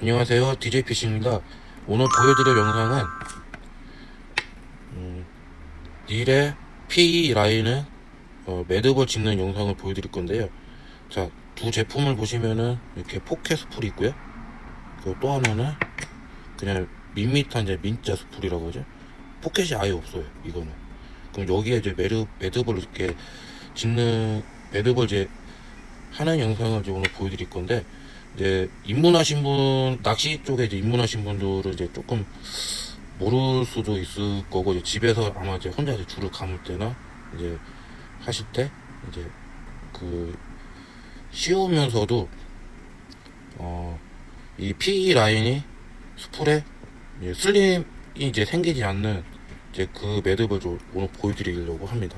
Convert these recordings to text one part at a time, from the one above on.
안녕하세요. DJ 피싱입니다. 오늘 보여드릴 영상은 음, 닐의 PE 라인을 어, 매듭을 짓는 영상을 보여드릴 건데요. 자 두 제품을 보시면은 이렇게 포켓 스풀이 있고요. 그리고 또 하나는 그냥 밋밋한 이제 민자 스풀이라고 하죠. 포켓이 아예 없어요 이거는. 그럼 여기에 이제 매듭, 매듭을 이렇게 짓는 매듭을 이제 하는 영상을 이제 오늘 보여드릴 건데 이제 입문하신 분 낚시 쪽에 이제 입문하신 분들은 이제 조금 모를 수도 있을 거고 이제 집에서 아마 이제 혼자 이제 줄을 감을 때나 이제 하실 때 이제 그 쉬우면서도 어 이 PE 라인이 스풀에 이제 슬림이 이제 생기지 않는 이제 그 매듭을 좀 오늘 보여드리려고 합니다.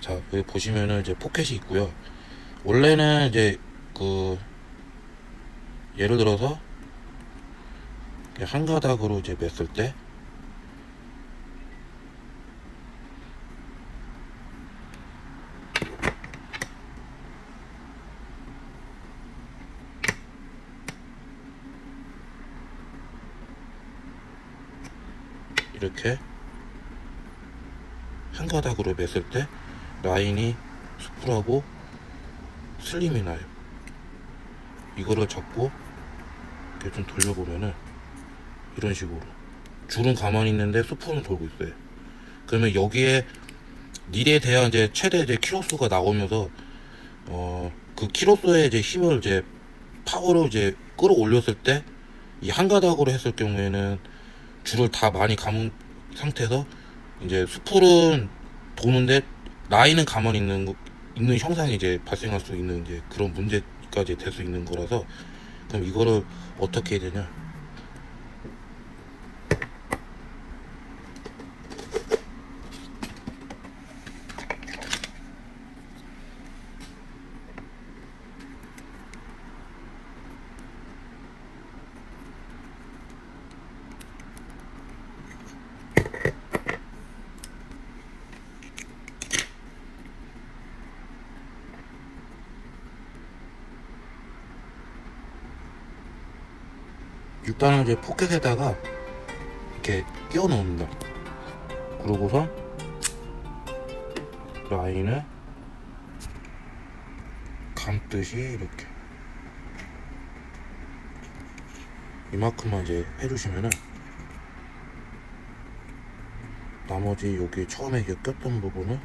자 여기 보시면은 이제 포켓이 있고요. 원래는 이제 그 예를 들어서 한 가닥으로 이제 맸을 때 이렇게 한 가닥으로 맸을 때 라인이 스풀하고 슬림이 나요. 이거를 잡고 이렇게 좀 돌려보면은 이런 식으로 줄은 가만히 있는데 수프는 돌고 있어요. 그러면 여기에 닐에 대한 이제 최대 이제 키로수가 나오면서 어 그 키로수의 이제 힘을 이제 파워로 이제 끌어올렸을 때 이 한 가닥으로 했을 경우에는 줄을 다 많이 감은 상태에서 이제 수풀은 도는데 라인은 가만히 있는 거- 있는 형상이 이제 발생할 수 있는 이제 그런 문제까지 될 수 있는 거라서 그럼 이거를 어떻게 해야 되냐? 일단은 이제 포켓에다가 이렇게 끼워 넣습니다. 그러고서 라인을 감듯이 이렇게 이만큼만 이제 해주시면은 나머지 여기 처음에 이렇게 꼈던 부분은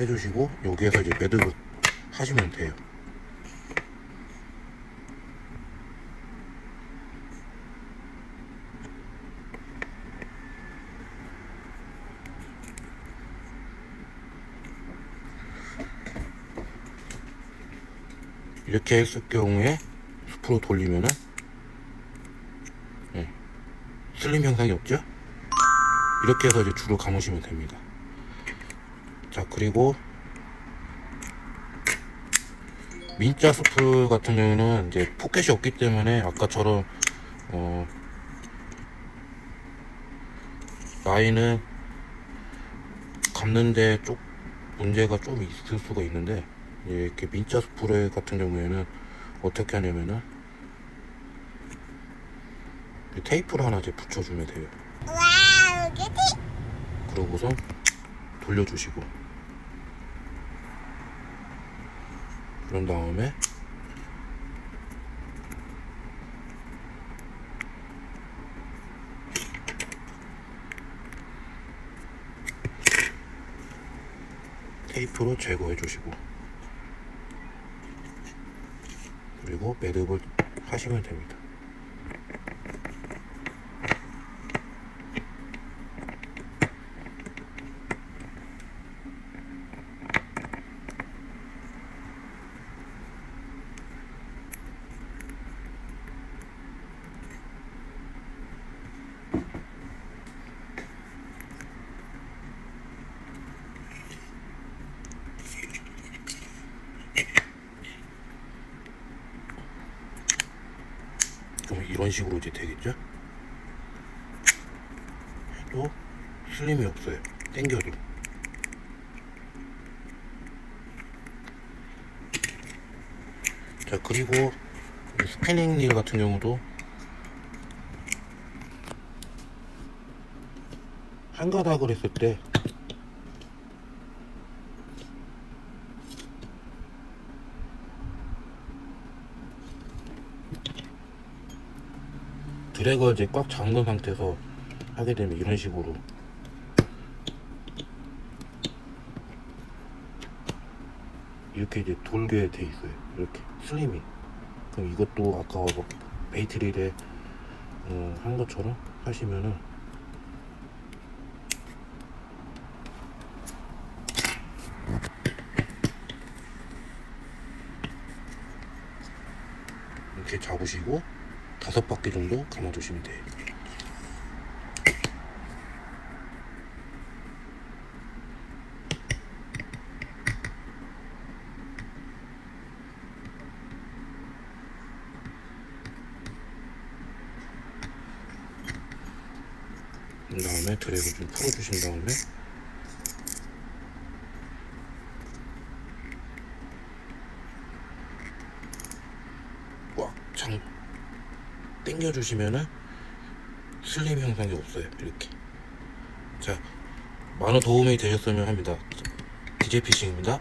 해주시고 여기에서 이제 매듭을 하시면 돼요. 이렇게 했을 경우에 숲으로 돌리면은 예, 슬림 현상이 없죠? 이렇게 해서 이제 줄을 감으시면 됩니다. 자 그리고 민자 수프 같은 경우는 이제 포켓이 없기 때문에 아까처럼 어 라인은 감는데 쪽 문제가 좀 있을 수가 있는데 예, 이렇게 민자 수프 같은 경우에는 어떻게 하냐면은 이 테이프를 하나 이제 붙여주면 돼요. 와우, 그치? 그러고서 돌려주시고 그런 다음에 테이프로 제거해 주시고 그리고 매듭을 하시면 됩니다. 이제 되겠죠? 해도 슬림이 없어요. 당겨도. 자 그리고 이 스피닝 릴 같은 경우도 한 가닥을 했을 때 드래그 이제 꽉 잠근 상태에서 하게 되면 이런 식으로 이렇게 이제 돌게 돼 있어요. 이렇게 슬림이. 그럼 이것도 아까 뭐 베이트릴에 어, 한 것처럼 하시면은 이렇게 잡으시고 다섯 바퀴 정도 감아주시면 돼요. 그 다음에 드래그 좀 풀어주신 다음에 꽉장 당겨주시면은 슬림 형상이 없어요 이렇게. 자 많은 도움이 되셨으면 합니다. DJ 피싱입니다